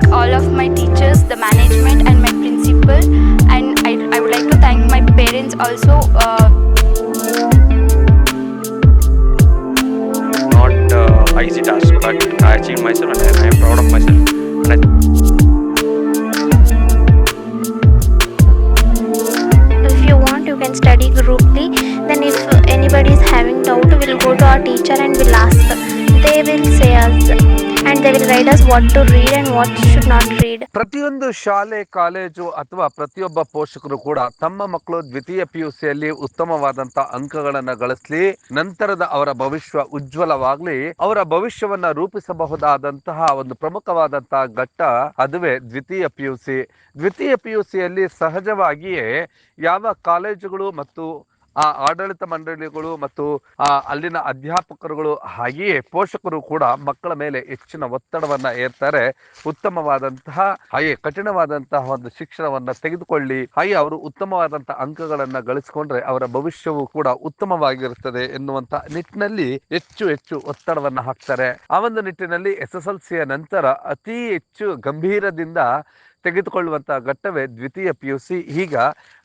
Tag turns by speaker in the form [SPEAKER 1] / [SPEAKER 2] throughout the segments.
[SPEAKER 1] thank all of my teachers, the management, and my principal. And I, I would like to thank my parents also. Uh,
[SPEAKER 2] not uh, easy task, but I achieved myself and I, I am proud of myself. And I
[SPEAKER 3] if you want you can study grouply then if anybody is having doubt we'll go to our teacher and we'll ask they will say us
[SPEAKER 4] ಪ್ರತಿಯೊಂದು ಶಾಲೆ, college ಅಥವಾ ಪ್ರತಿಯೊಬ್ಬ ಪೋಷಕರು ಕೂಡ ತಮ್ಮ ಮಕ್ಕಳು ದ್ವಿತೀಯ P U ಸಿಯಲ್ಲಿ ಉತ್ತಮವಾದಂತ ಅಂಕಗಳನ್ನ ಗಳಿಸ್ಲಿ, ನಂತರದ ಅವರ ಭವಿಷ್ಯ ಉಜ್ವಲವಾಗ್ಲಿ, ಅವರ ಭವಿಷ್ಯವನ್ನ ರೂಪಿಸಬಹುದಾದಂತಹ ಒಂದು ಪ್ರಮುಖವಾದಂತಹ ಘಟ್ಟ ಅದುವೇ ದ್ವಿತೀಯ ಪಿ ಯು ಸಿ ದ್ವಿತೀಯ ಪಿ ಯು ಸಿಯಲ್ಲಿ ಸಹಜವಾಗಿಯೇ ಯಾವ ಕಾಲೇಜುಗಳು ಮತ್ತು ಆ ಆಡಳಿತ ಮಂಡಳಿಗಳು ಮತ್ತು, ಆ, ಅಲ್ಲಿನ ಅಧ್ಯಾಪಕರುಗಳು ಹಾಗೆಯೇ ಪೋಷಕರು ಕೂಡ ಮಕ್ಕಳ ಮೇಲೆ ಹೆಚ್ಚಿನ ಒತ್ತಡವನ್ನ ಏರ್ತಾರೆ. ಉತ್ತಮವಾದಂತಹ, ಹಾಗೆ ಕಠಿಣವಾದಂತಹ ಒಂದು ಶಿಕ್ಷಣವನ್ನ ತೆಗೆದುಕೊಳ್ಳಿ. ಹಾಗೆ ಅವರು ಉತ್ತಮವಾದಂತಹ ಅಂಕಗಳನ್ನ ಗಳಿಸಿಕೊಂಡ್ರೆ ಅವರ ಭವಿಷ್ಯವು ಕೂಡ ಉತ್ತಮವಾಗಿರುತ್ತದೆ ಎನ್ನುವಂತ ನಿಟ್ಟಿನಲ್ಲಿ ಹೆಚ್ಚು ಹೆಚ್ಚು ಒತ್ತಡವನ್ನ ಹಾಕ್ತಾರೆ. ಆ ಒಂದು ನಿಟ್ಟಿನಲ್ಲಿ ಎಸ್ ಎಸ್ ಎಲ್ ಸಿಯ ನಂತರ ಅತಿ ಹೆಚ್ಚು ಗಂಭೀರದಿಂದ ತೆಗೆದುಕೊಳ್ಳುವಂತಹ ಘಟ್ಟವೇ ದ್ವಿತೀಯ ಪಿ ಯು ಸಿ ಈಗ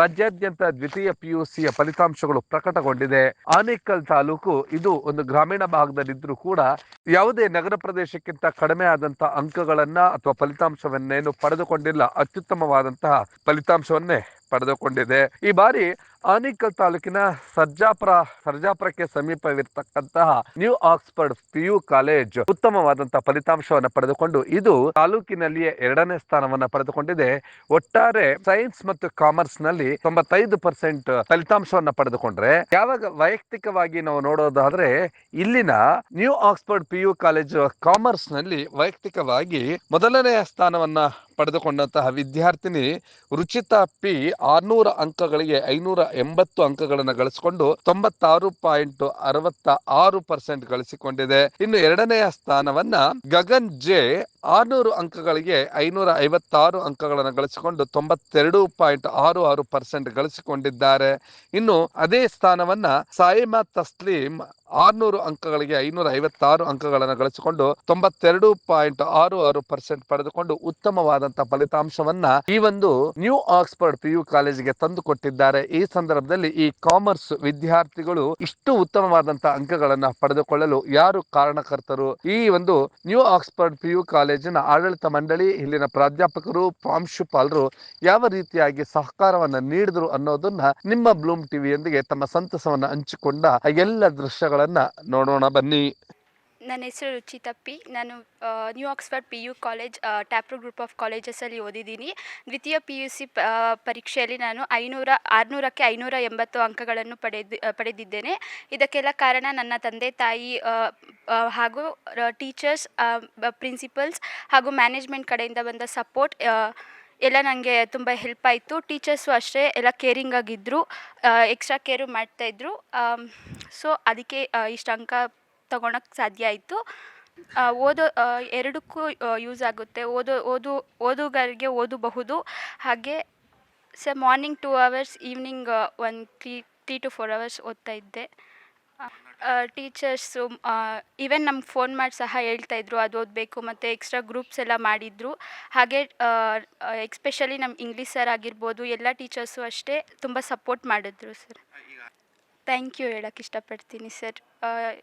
[SPEAKER 4] ರಾಜ್ಯಾದ್ಯಂತ ದ್ವಿತೀಯ ಪಿ ಯು ಸಿಯ ಫಲಿತಾಂಶಗಳು ಪ್ರಕಟಗೊಂಡಿದೆ. ಆನೇಕಲ್ ತಾಲೂಕು, ಇದು ಒಂದು ಗ್ರಾಮೀಣ ಭಾಗದಲ್ಲಿದ್ದರೂ ಕೂಡ ಯಾವುದೇ ನಗರ ಪ್ರದೇಶಕ್ಕಿಂತ ಕಡಿಮೆ ಆದಂತಹ ಅಂಕಗಳನ್ನ ಅಥವಾ ಫಲಿತಾಂಶವನ್ನೇನು ಪಡೆದುಕೊಂಡಿಲ್ಲ, ಅತ್ಯುತ್ತಮವಾದಂತಹ ಫಲಿತಾಂಶವನ್ನೇ ಪಡೆದುಕೊಂಡಿದೆ. ಈ ಬಾರಿ ಆನಿಕಲ್ ತಾಲೂಕಿನ ಸರ್ಜಾಪುರ, ಸರ್ಜಾಪುರಕ್ಕೆ ಸಮೀಪವಿರ್ತಕ್ಕಂತಹ ನ್ಯೂ ಆಕ್ಸ್ಫರ್ಡ್ ಪಿಯು ಕಾಲೇಜ್ ಉತ್ತಮವಾದಂತಹ ಫಲಿತಾಂಶವನ್ನು ಪಡೆದುಕೊಂಡು ಇದು ತಾಲೂಕಿನಲ್ಲಿಯೇ ಎರಡನೇ ಸ್ಥಾನವನ್ನ ಪಡೆದುಕೊಂಡಿದೆ. ಒಟ್ಟಾರೆ ಸೈನ್ಸ್ ಮತ್ತು ಕಾಮರ್ಸ್ನಲ್ಲಿ ತೊಂಬತ್ತೈದು ಪರ್ಸೆಂಟ್ ಫಲಿತಾಂಶವನ್ನ ಪಡೆದುಕೊಂಡ್ರೆ, ಯಾವಾಗ ವೈಯಕ್ತಿಕವಾಗಿ ನಾವು ನೋಡೋದಾದ್ರೆ ಇಲ್ಲಿನ ನ್ಯೂ ಆಕ್ಸ್ಫರ್ಡ್ ಪಿಯು ಕಾಲೇಜ್ ಕಾಮರ್ಸ್ನಲ್ಲಿ ವೈಯಕ್ತಿಕವಾಗಿ ಮೊದಲನೆಯ ಸ್ಥಾನವನ್ನ ಪಡೆದುಕೊಂಡಂತಹ ವಿದ್ಯಾರ್ಥಿನಿ ರುಚಿತಾ ಪಿ ಆರ್ನೂರ ಅಂಕಗಳಿಗೆ ಐನೂರ ಎಂಬತ್ತು ಅಂಕಗಳನ್ನು ಗಳಿಸಿಕೊಂಡು ತೊಂಬತ್ತಾರು ಪಾಯಿಂಟ್ ಅರವತ್ತ ಆರು ಪರ್ಸೆಂಟ್ ಗಳಿಸಿಕೊಂಡಿದೆ. ಇನ್ನು ಎರಡನೆಯ ಸ್ಥಾನವನ್ನ ಗಗನ್ ಜೆ ಆರ್ನೂರು ಅಂಕಗಳಿಗೆ ಐನೂರ ಐವತ್ತಾರು ಅಂಕಗಳನ್ನು ಗಳಿಸಿಕೊಂಡು ತೊಂಬತ್ತೆರಡು ಪಾಯಿಂಟ್ ಆರು ಆರು ಪರ್ಸೆಂಟ್ ಗಳಿಸಿಕೊಂಡಿದ್ದಾರೆ. ಇನ್ನು ಅದೇ ಸ್ಥಾನವನ್ನ ಸಾಯಿಮಾ ತಸ್ಲೀಂ ಆರ್ನೂರು ಅಂಕಗಳಿಗೆ ಐನೂರ ಐವತ್ತಾರು ಅಂಕಗಳನ್ನು ಗಳಿಸಿಕೊಂಡು ತೊಂಬತ್ತೆರಡು ಪಾಯಿಂಟ್ ಆರು ಆರು ಪರ್ಸೆಂಟ್ ಪಡೆದುಕೊಂಡು ಉತ್ತಮವಾದಂತಹ ಫಲಿತಾಂಶವನ್ನ ಈ ಒಂದು ನ್ಯೂ ಆಕ್ಸ್ಫರ್ಡ್ ಪಿ ಯು ಕಾಲೇಜಿಗೆ ತಂದು ಕೊಟ್ಟಿದ್ದಾರೆ. ಈ ಸಂದರ್ಭದಲ್ಲಿ ಈ ಕಾಮರ್ಸ್ ವಿದ್ಯಾರ್ಥಿಗಳು ಇಷ್ಟು ಉತ್ತಮವಾದಂತಹ ಅಂಕಗಳನ್ನ ಪಡೆದುಕೊಳ್ಳಲು ಯಾರು ಕಾರಣಕರ್ತರು? ಈ ಒಂದು ನ್ಯೂ ಆಕ್ಸ್ಫರ್ಡ್ ಪಿ ಯು ಕಾಲೇಜಿನ ಆಡಳಿತ ಮಂಡಳಿ, ಇಲ್ಲಿನ ಪ್ರಾಧ್ಯಾಪಕರು ಪ್ರಾಂಶುಪಾಲರು ಯಾವ ರೀತಿಯಾಗಿ ಸಹಕಾರವನ್ನ ನೀಡಿದ್ರು ಅನ್ನೋದನ್ನ ನಿಮ್ಮ ಬ್ಲೂಮ್ ಟಿವಿಯೊಂದಿಗೆ ತಮ್ಮ ಸಂತಸವನ್ನ ಹಂಚಿಕೊಂಡ ಎಲ್ಲ ದೃಶ್ಯಗಳನ್ನ ನೋಡೋಣ ಬನ್ನಿ.
[SPEAKER 1] ನನ್ನ ಹೆಸರು ರುಚಿ ತಪ್ಪಿ ನಾನು new Oxford P U college ಟ್ಯಾಪ್ರೋ group of ಕಾಲೇಜಸಲ್ಲಿ ಓದಿದ್ದೀನಿ. ದ್ವಿತೀಯ ಪಿ ಯು ಸಿ ಪರೀಕ್ಷೆಯಲ್ಲಿ ನಾನು ಐನೂರ, ಆರುನೂರಕ್ಕೆ ಐನೂರ ಎಂಬತ್ತು ಅಂಕಗಳನ್ನು ಪಡೆದು ಪಡೆದಿದ್ದೇನೆ. ಇದಕ್ಕೆಲ್ಲ ಕಾರಣ ನನ್ನ ತಂದೆ, ತಾಯಿ ಹಾಗೂ ಟೀಚರ್ಸ್ ಪ್ರಿನ್ಸಿಪಲ್ಸ್ ಹಾಗೂ ಮ್ಯಾನೇಜ್ಮೆಂಟ್ ಕಡೆಯಿಂದ ಬಂದ ಸಪೋರ್ಟ್ ಎಲ್ಲ ನನಗೆ ತುಂಬ ಹೆಲ್ಪ್ ಆಯಿತು. ಟೀಚರ್ಸು ಅಷ್ಟೇ ಎಲ್ಲ ಕೇರಿಂಗ್ ಆಗಿದ್ದರು ಎಕ್ಸ್ಟ್ರಾ ಕೇರು ಮಾಡ್ತಾಯಿದ್ರು ಸೊ ಅದಕ್ಕೆ ಇಷ್ಟು ಅಂಕ ತಗೊಳಕ್ಕೆ ಸಾಧ್ಯ ಆಯಿತು. ಓದೋ ಎರಡಕ್ಕೂ ಯೂಸ್ ಆಗುತ್ತೆ. ಓದೋ, ಓದು, ಓದುಗರಿಗೆ ಓದಬಹುದು. ಹಾಗೆ sir morning two hours evening one three three to four hours ಓದ್ತಾ ಇದ್ದೆ. ಟೀಚರ್ಸು ಈವನ್ ನಮ್ಗೆ ಫೋನ್ ಮಾಡಿ ಸಹ ಹೇಳ್ತಾ ಇದ್ರು ಅದು ಓದಬೇಕು ಮತ್ತು ಎಕ್ಸ್ಟ್ರಾ ಗ್ರೂಪ್ಸ್ ಎಲ್ಲ ಮಾಡಿದರು. ಹಾಗೆ ಎಕ್ಸ್ಪೆಷಲಿ ನಮ್ಮ ಇಂಗ್ಲೀಷ್ ಸರ್ ಆಗಿರ್ಬೋದು, ಎಲ್ಲ ಟೀಚರ್ಸು ಅಷ್ಟೇ ತುಂಬ ಸಪೋರ್ಟ್ ಮಾಡಿದ್ರು ಸರ್ ಥ್ಯಾಂಕ್ ಯು ಹೇಳೋಕ್ಕೆ ಇಷ್ಟಪಡ್ತೀನಿ ಸರ್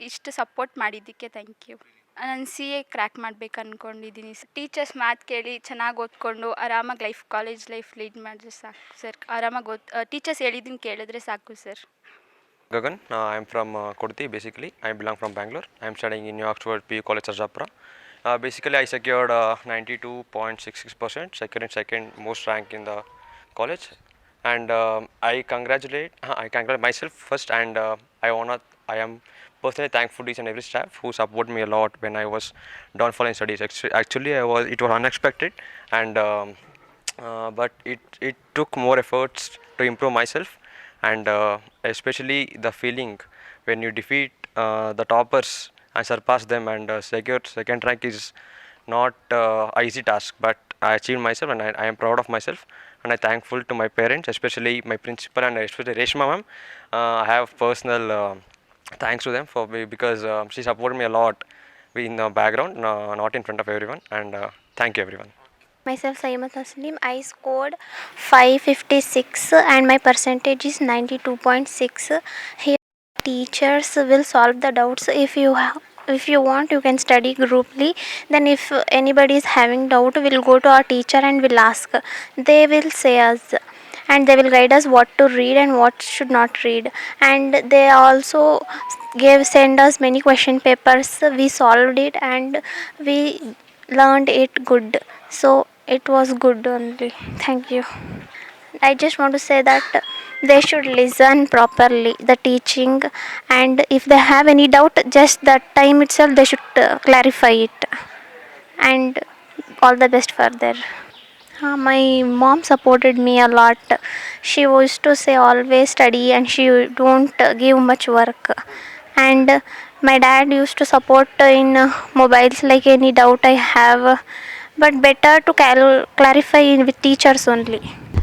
[SPEAKER 1] ಇಷ್ಟು ಸಪೋರ್ಟ್ ಮಾಡಿದ್ದಕ್ಕೆ ಥ್ಯಾಂಕ್ ಯು ನಾನು ಸಿ ಎ ಕ್ರ್ಯಾಕ್ ಮಾಡಬೇಕು ಅಂದ್ಕೊಂಡಿದ್ದೀನಿ ಸರ್ ಟೀಚರ್ಸ್ ಮಾತು ಕೇಳಿ ಚೆನ್ನಾಗಿ ಓದ್ಕೊಂಡು ಆರಾಮಾಗಿ ಲೈಫ್ ಕಾಲೇಜ್ ಲೈಫ್ ಲೀಡ್ ಮಾಡಿದ್ರೆ ಸಾಕು ಸರ್ ಆರಾಮಾಗಿ ಓದ್ ಟೀಚರ್ಸ್ ಹೇಳಿದ್ದೀನಿ ಕೇಳಿದ್ರೆ ಸಾಕು sir
[SPEAKER 2] Gagan I am from Kodathi basically I am belong from Bangalore I am studying in Oxford P U college ಅಜಾಪುರ basically I secured ninety two point six six percent second and second most rank in the college And um, I congratulate, uh, I congratulate myself first, and uh, I wanna, I am personally thankful to each and every staff who support me a lot when I was downfall in studies. Actually, I was, it was unexpected, and um, uh, but it it took more efforts to improve myself and uh, especially the feeling when you defeat uh, the toppers and surpass them and uh, secure second rank is not uh, easy task but i achieved myself and I, I am proud of myself and i thankful to my parents especially my principal and especially reshma ma'am uh, i have personal uh, thanks to them for be- because uh, she supported me a lot in the background uh, not in front of everyone and uh, thank you everyone
[SPEAKER 3] Myself Sayyimat Taslim. I scored 556 and my percentage is 92.6. Here teachers will solve the doubts if you have if you want you can study grouply. Then if anybody is having doubt we'll go to our teacher and we'll ask. They will say us and they will guide us what to read and what should not read. And they also gave send us many question papers. We solved it and we learned it good. So it was good only. Thank you. I just want to say that they should listen properly the teaching and if they have any doubt just that time itself they should uh, clarify it and all the best for their uh, my mom supported me a lot. She used to say always study and she don't uh, give much work. And uh, my dad used to support in uh, mobiles like any doubt I have. But better to cal- clarify with teachers only.